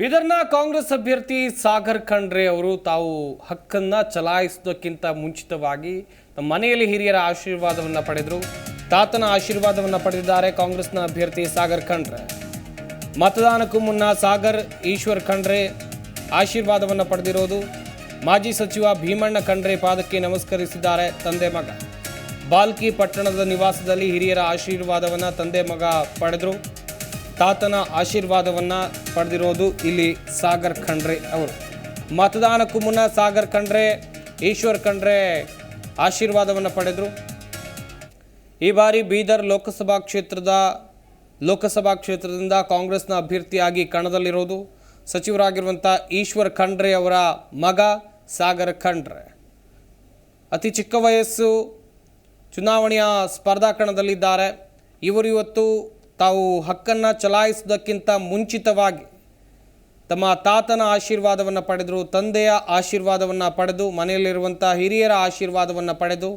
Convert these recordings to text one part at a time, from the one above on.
ಬೀದರ್ನ ಕಾಂಗ್ರೆಸ್ ಅಭ್ಯರ್ಥಿ ಸಾಗರ್ ಖಂಡ್ರೆ ಅವರು ತಾವು ಹಕ್ಕನ್ನ ಚಲಾಯಿಸೋದಕ್ಕಿಂತ ಮುಂಚಿತವಾಗಿ ತಮ್ಮ ಮನೆಯಲ್ಲಿ ಹಿರಿಯರ ಆಶೀರ್ವಾದವನ್ನು ಪಡೆದರು. ತಾತನ ಆಶೀರ್ವಾದವನ್ನು ಪಡೆದಿದ್ದಾರೆ ಕಾಂಗ್ರೆಸ್ನ ಅಭ್ಯರ್ಥಿ ಸಾಗರ್ ಖಂಡ್ರೆ. ಮತದಾನಕ್ಕೂ ಮುನ್ನ ಸಾಗರ್, ಈಶ್ವರ್ ಖಂಡ್ರೆ ಆಶೀರ್ವಾದವನ್ನು ಪಡೆದಿರೋದು. ಮಾಜಿ ಸಚಿವ ಭೀಮಣ್ಣ ಖಂಡ್ರೆ ಪಾದಕ್ಕೆ ನಮಸ್ಕರಿಸಿದ್ದಾರೆ ತಂದೆ ಮಗ. ಬಾಲ್ಕಿ ಪಟ್ಟಣದ ನಿವಾಸದಲ್ಲಿ ಹಿರಿಯರ ಆಶೀರ್ವಾದವನ್ನು ತಂದೆ ಮಗ ಪಡೆದರು. ತಾತನ ಆಶೀರ್ವಾದವನ್ನು ಪಡೆದಿರೋದು ಇಲ್ಲಿ ಸಾಗರ್ ಖಂಡ್ರೆ ಅವರು. ಮತದಾನಕ್ಕೂ ಮುನ್ನ ಸಾಗರ್ ಖಂಡ್ರೆ, ಈಶ್ವರ್ ಖಂಡ್ರೆ ಆಶೀರ್ವಾದವನ್ನು ಪಡೆದರು. ಈ ಬಾರಿ ಬೀದರ್ ಲೋಕಸಭಾ ಕ್ಷೇತ್ರದ, ಲೋಕಸಭಾ ಕ್ಷೇತ್ರದಿಂದ ಕಾಂಗ್ರೆಸ್ನ ಅಭ್ಯರ್ಥಿಯಾಗಿ ಕಣದಲ್ಲಿರೋದು ಸಚಿವರಾಗಿರುವಂಥ ಈಶ್ವರ್ ಖಂಡ್ರೆ ಅವರ ಮಗ ಸಾಗರ್ ಖಂಡ್ರೆ. ಅತಿ ಚಿಕ್ಕ ವಯಸ್ಸು ಚುನಾವಣೆಯ ಸ್ಪರ್ಧಾ ಕಣದಲ್ಲಿದ್ದಾರೆ ಇವರು ಇವತ್ತು ತಾವು ಹಕ್ಕನ್ನು ಚಲಾಯಿಸುವುದಕ್ಕಿಂತ ಮುಂಚಿತವಾಗಿ ತಮ್ಮ ತಾತನ ಆಶೀರ್ವಾದವನ್ನು ಪಡೆದರು, ತಂದೆಯ ಆಶೀರ್ವಾದವನ್ನು ಪಡೆದು ಮನೆಯಲ್ಲಿರುವಂಥ ಹಿರಿಯರ ಆಶೀರ್ವಾದವನ್ನು ಪಡೆದು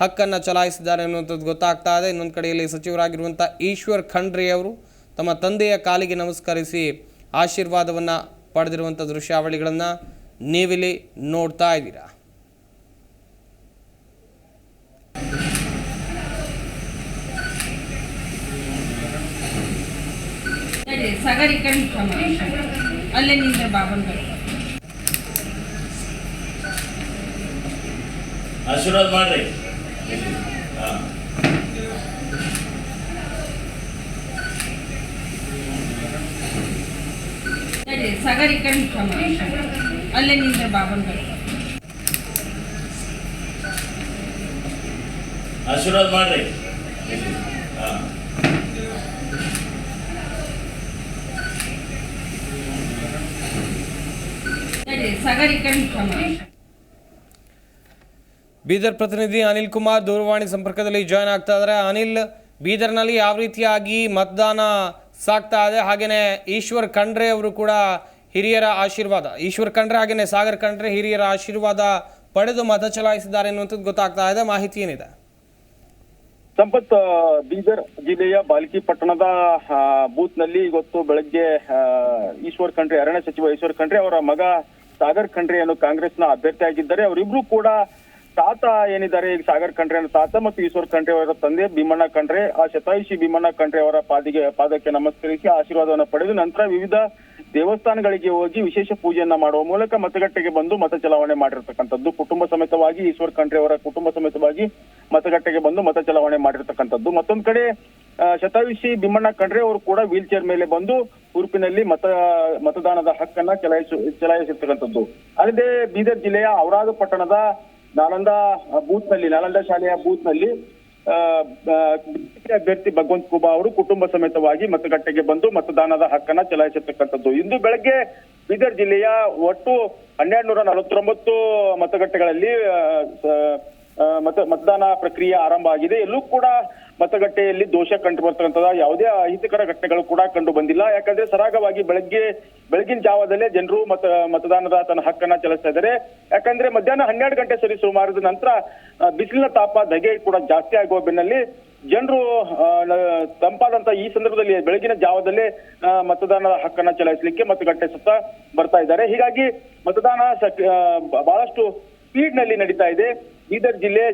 ಹಕ್ಕನ್ನು ಚಲಾಯಿಸಿದ್ದಾರೆ ಅನ್ನುವಂಥದ್ದು ಗೊತ್ತಾಗ್ತಾ ಇದೆ. ಇನ್ನೊಂದು ಕಡೆಯಲ್ಲಿ ಸಚಿವರಾಗಿರುವಂಥ ಈಶ್ವರ್ ಖಂಡ್ರಿ ಅವರು ತಮ್ಮ ತಂದೆಯ ಕಾಲಿಗೆ ನಮಸ್ಕರಿಸಿ ಆಶೀರ್ವಾದವನ್ನು ಪಡೆದಿರುವಂಥ ದೃಶ್ಯಾವಳಿಗಳನ್ನು ನೀವಿಲ್ಲಿ ನೋಡ್ತಾ ಇದ್ದೀರಾ ನಡಿ ಸಗರ್ ಈ ಕಡೆ ಅಲ್ಲೇ ನಿಂದ್ರೆ ಬಾಬನ್ ಆಶೀರ್ವಾದ ಮಾಡ್ರಿ. ಸಗರಿ ಈ ಕಡೆ ಅಲ್ಲೇ ನಿಂದ್ರೆ ಬಾಬನ್ ಆಶೀರ್ವಾದ ಮಾಡ್ರಿ ಹಾ. ನಡಿ ಸಗರ್ ಈ ಕಡೆ ನಿಂತ್ಕೊ ಮಾಡು. ಬೀದರ್ ಪ್ರತಿನಿಧಿ ಅನಿಲ್ ಕುಮಾರ್ ದೂರವಾಣಿ ಸಂಪರ್ಕದಲ್ಲಿ ಜಾಯ್ನ್ ಆಗ್ತಾ ಇದ್ದಾರೆ. ಅನಿಲ್, ಬೀದರ್ನಲ್ಲಿ ಯಾವ ರೀತಿಯಾಗಿ ಮತದಾನ ಸಾಗ್ತಾ ಇದೆ? ಹಾಗೇನೆ ಈಶ್ವರ್ ಖಂಡ್ರೆ ಅವರು ಕೂಡ ಹಿರಿಯರ ಆಶೀರ್ವಾದ, ಈಶ್ವರ್ ಖಂಡ್ರೆ ಹಾಗೇನೆ ಸಾಗರ್ ಖಂಡ್ರೆ ಹಿರಿಯರ ಆಶೀರ್ವಾದ ಪಡೆದು ಮತ ಚಲಾಯಿಸಿದ್ದಾರೆ ಎನ್ನುವಂಥದ್ದು ಗೊತ್ತಾಗ್ತಾ ಇದೆ. ಮಾಹಿತಿ ಏನಿದೆ? ಸಂಪತ್ ಬೀದರ್ ಜಿಲ್ಲೆಯ ಬಾಲ್ಕಿ ಪಟ್ಟಣದ ಬೂತ್ನಲ್ಲಿ ಬೂತ್ನಲ್ಲಿ ಇವತ್ತು ಬೆಳಗ್ಗೆ ಈಶ್ವರ್ ಖಂಡ್ರೆ, ಅರಣ್ಯ ಸಚಿವ ಈಶ್ವರ್ ಖಂಡ್ರೆ ಅವರ ಮಗ ಸಾಗರ್ ಖಂಡ್ರೆ ಅನ್ನೋ ಕಾಂಗ್ರೆಸ್ನ ಅಭ್ಯರ್ಥಿಯಾಗಿದ್ದಾರೆ ಅವರಿಬ್ರು ಕೂಡ ತಾತ ಏನಿದ್ದಾರೆ, ಈಗ ಸಾಗರ್ ಖಂಡ್ರೆ ಅನ್ನೋ ತಾತ ಮತ್ತು ಈಶ್ವರ್ ಖಂಡ್ರೆ ಅವರ ತಂದೆ ಭೀಮಣ್ಣ ಖಂಡ್ರೆ, ಆ ಶತಾಯುಷಿ ಭೀಮಣ್ಣ ಖಂಡ್ರೆ ಅವರ ಪಾದಿಗೆ, ಪಾದಕ್ಕೆ ನಮಸ್ಕರಿಸಿ ಆಶೀರ್ವಾದವನ್ನು ಪಡೆದು ನಂತರ ವಿವಿಧ ದೇವಸ್ಥಾನಗಳಿಗೆ ಹೋಗಿ ವಿಶೇಷ ಪೂಜೆಯನ್ನ ಮಾಡುವ ಮೂಲಕ ಮತಗಟ್ಟೆಗೆ ಬಂದು ಮತ ಚಲಾವಣೆ ಮಾಡಿರ್ತಕ್ಕಂಥದ್ದು. ಕುಟುಂಬ ಸಮೇತವಾಗಿ ಈಶ್ವರ್ ಖಂಡ್ರೆ ಅವರ ಕುಟುಂಬ ಸಮೇತವಾಗಿ ಮತಗಟ್ಟೆಗೆ ಬಂದು ಮತ ಚಲಾವಣೆ ಮಾಡಿರ್ತಕ್ಕಂಥದ್ದು. ಮತ್ತೊಂದ್ ಕಡೆ ಶತಾಯಿಷಿ ಭೀಮಣ್ಣ ಖಂಡ್ರೆ ಅವರು ಕೂಡ ವೀಲ್ ಮೇಲೆ ಬಂದು ಉರುಪಿನಲ್ಲಿ ಮತ, ಮತದಾನದ ಹಕ್ಕನ್ನ ಚಲಾಯಿಸ, ಚಲಾಯಿಸಿರ್ತಕ್ಕಂಥದ್ದು. ಅಲ್ಲದೆ ಬೀದರ್ ಜಿಲ್ಲೆಯ ಔರಾದ ಪಟ್ಟಣದ ನಾಲಂದ ಬೂತ್ನಲ್ಲಿ ನಾಲಂದ ಶಾಲೆಯ ಬೂತ್ನಲ್ಲಿ ಅಭ್ಯರ್ಥಿ ಭಗವಂತ್ ಕುಬಾ ಅವರು ಕುಟುಂಬ ಸಮೇತವಾಗಿ ಮತಗಟ್ಟೆಗೆ ಬಂದು ಮತದಾನದ ಹಕ್ಕನ್ನ ಚಲಾಯಿಸಿರ್ತಕ್ಕಂಥದ್ದು. ಇಂದು ಬೆಳಗ್ಗೆ ಬೀದರ್ ಜಿಲ್ಲೆಯ ಒಟ್ಟು ಹನ್ನೆರಡು ನೂರ ನಲವತ್ತೊಂಬತ್ತು ಮತಗಟ್ಟೆಗಳಲ್ಲಿ ಮತ, ಮತದಾನ ಪ್ರಕ್ರಿಯೆ ಆರಂಭ ಆಗಿದೆ. ಎಲ್ಲೂ ಕೂಡ ಮತಗಟ್ಟೆಯಲ್ಲಿ ದೋಷ ಕಂಡು ಬರ್ತಕ್ಕಂಥದ್ದು ಯಾವುದೇ ಅಹಿತಕರ ಘಟನೆಗಳು ಕೂಡ ಕಂಡು ಬಂದಿಲ್ಲ ಯಾಕಂದ್ರೆ ಸರಾಗವಾಗಿ ಬೆಳಗ್ಗೆ, ಬೆಳಗಿನ ಜಾವದಲ್ಲೇ ಜನರು ಮತ, ಮತದಾನದ ತನ್ನ ಹಕ್ಕನ್ನ ಚಲಿಸ್ತಾ ಇದ್ದಾರೆ. ಯಾಕಂದ್ರೆ ಮಧ್ಯಾಹ್ನ ಹನ್ನೆರಡು ಗಂಟೆ ಸರಿ ಸುಮಾರದ ನಂತರ ಬಿಸಿಲಿನ ತಾಪ ಧಗೆ ಕೂಡ ಜಾಸ್ತಿ ಆಗುವ ಬೆನ್ನಲ್ಲಿ ಜನರು ತಂಪಾದಂತ ಈ ಸಂದರ್ಭದಲ್ಲಿ ಬೆಳಗಿನ ಜಾವದಲ್ಲೇ ಮತದಾನದ ಹಕ್ಕನ್ನ ಚಲಾಯಿಸಲಿಕ್ಕೆ ಮತಗಟ್ಟೆ ಸುತ್ತ ಬರ್ತಾ ಇದ್ದಾರೆ. ಹೀಗಾಗಿ ಮತದಾನ ಬಹಳಷ್ಟು ಸ್ಪೀಡ್ನಲ್ಲಿ ನಡೀತಾ ಇದೆ. ಬೀದರ್ ಜಿಲ್ಲೆ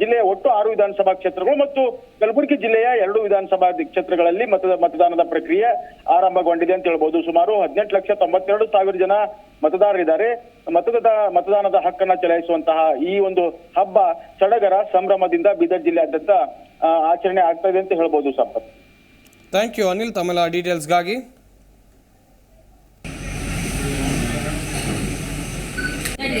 ಜಿಲ್ಲೆಯ ಒಟ್ಟು ಆರು ವಿಧಾನಸಭಾ ಕ್ಷೇತ್ರಗಳು ಮತ್ತು ಕಲಬುರಗಿ ಜಿಲ್ಲೆಯ ಎರಡು ವಿಧಾನಸಭಾ ಕ್ಷೇತ್ರಗಳಲ್ಲಿ ಮತದ, ಮತದಾನದ ಪ್ರಕ್ರಿಯೆ ಆರಂಭಗೊಂಡಿದೆ ಅಂತ ಹೇಳ್ಬೋದು. ಸುಮಾರು ಹದಿನೆಂಟು ಲಕ್ಷ ತೊಂಬತ್ತೆರಡು ಸಾವಿರ ಜನ ಮತದಾರರಿದ್ದಾರೆ. ಮತದ, ಮತದಾನದ ಹಕ್ಕನ್ನ ಚಲಾಯಿಸುವಂತಹ ಈ ಒಂದು ಹಬ್ಬ ಸಡಗರ ಸಂಭ್ರಮದಿಂದ ಬೀದರ್ ಜಿಲ್ಲೆಯಾದ್ಯಂತ ಆಚರಣೆ ಆಗ್ತಾ ಇದೆ ಅಂತ ಹೇಳ್ಬೋದು, ಸಂಪತ್. ಥ್ಯಾಂಕ್ ಯು ಅನಿಲ್ ತಮ್ಮೆಲ್ಲ ಡೀಟೇಲ್ಸ್ಗಾಗಿ ನಡಿ